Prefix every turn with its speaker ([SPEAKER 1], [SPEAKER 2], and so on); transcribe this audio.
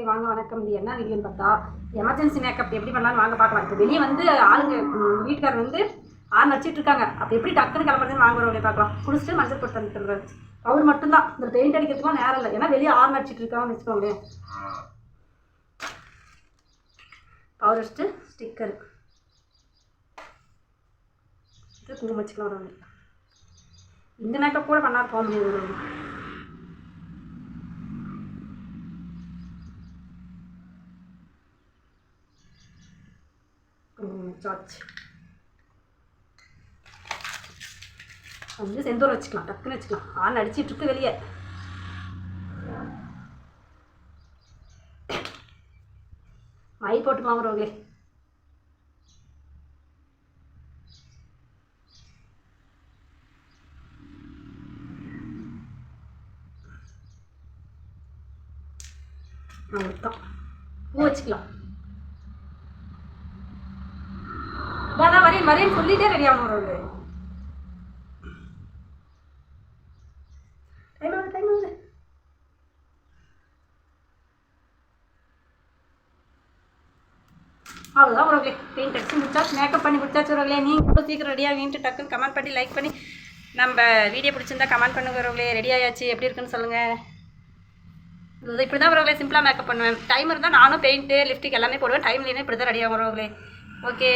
[SPEAKER 1] சரி வாங்க வணக்கம். இது என்ன வீடியோன்னு பார்த்தா எமர்ஜென்சி மேக்கப் எப்படி பண்ணலாம்னு வாங்க பார்க்கலாம். இப்போ வெளியே வந்து ஆளுங்க வீட்டுக்காரர் வந்து ஆறு நடிச்சிட்டு இருக்காங்க. அப்போ எப்படி டக்குன்னு கிளம்புறதுன்னு வாங்க வரவங்களே பார்க்கலாம். குளிச்சுட்டு மஞ்சள் போட்டு தந்துட்டுறாரு அவர் மட்டும்தான். இந்த பெயிண்ட் அடிக்கிறதுக்குலாம் நேரம் இல்லை. ஏன்னா வெளியே ஆறு நடிச்சிட்டு இருக்காங்கன்னு வச்சுக்கோங்களேன். பவர் வச்சுட்டு ஸ்டிக்கர் இது குங்குமம் வச்சுக்கலாம் வரவங்க இந்த மேக்கப் கூட பண்ணால் போக முடியாது சார்ஜ் வந்து செந்தூரம் வச்சுக்கலாம். டக்குன்னு வச்சுக்கலாம். ஆள் அடிச்சிட்டு இருக்கு வெளியே. மை போட்டு வாங்குறவங்களே அவ்வளோதான் பூ வச்சுக்கலாம். நான் வரேன் சொல்லிட்டே ரெடி ஆகணும் ஒரு டைம் ஆகுது டைம் ஆகுது. அவ்வளோதான் உறவுகளே. பெயிண்ட் அடிச்சு முடிச்சாச்சு மேக்கப் பண்ணி முடிச்சாச்சு உறவுகளே. நீங்கள் கூட சீக்கிரம் ரெடி ஆகிட்டு டக்குன்னு கமெண்ட் பண்ணி லைக் பண்ணி நம்ம வீடியோ பிடிச்சிருந்தா கமெண்ட் பண்ணுங்க உறவுகளே. ரெடி ஆயாச்சு எப்படி இருக்குன்னு சொல்லுங்கள் இது இப்படி தான் உறவுகளே சிம்பிளாக மேக்கப் பண்ணுவேன். டைம் இருந்தால் நானும் பெயிண்ட்டு லிப்டிக் எல்லாமே போடுவேன். டைம் இல்லைன்னா இப்படி தான் ரெடி ஆகும் உறவுகளே. ஓகே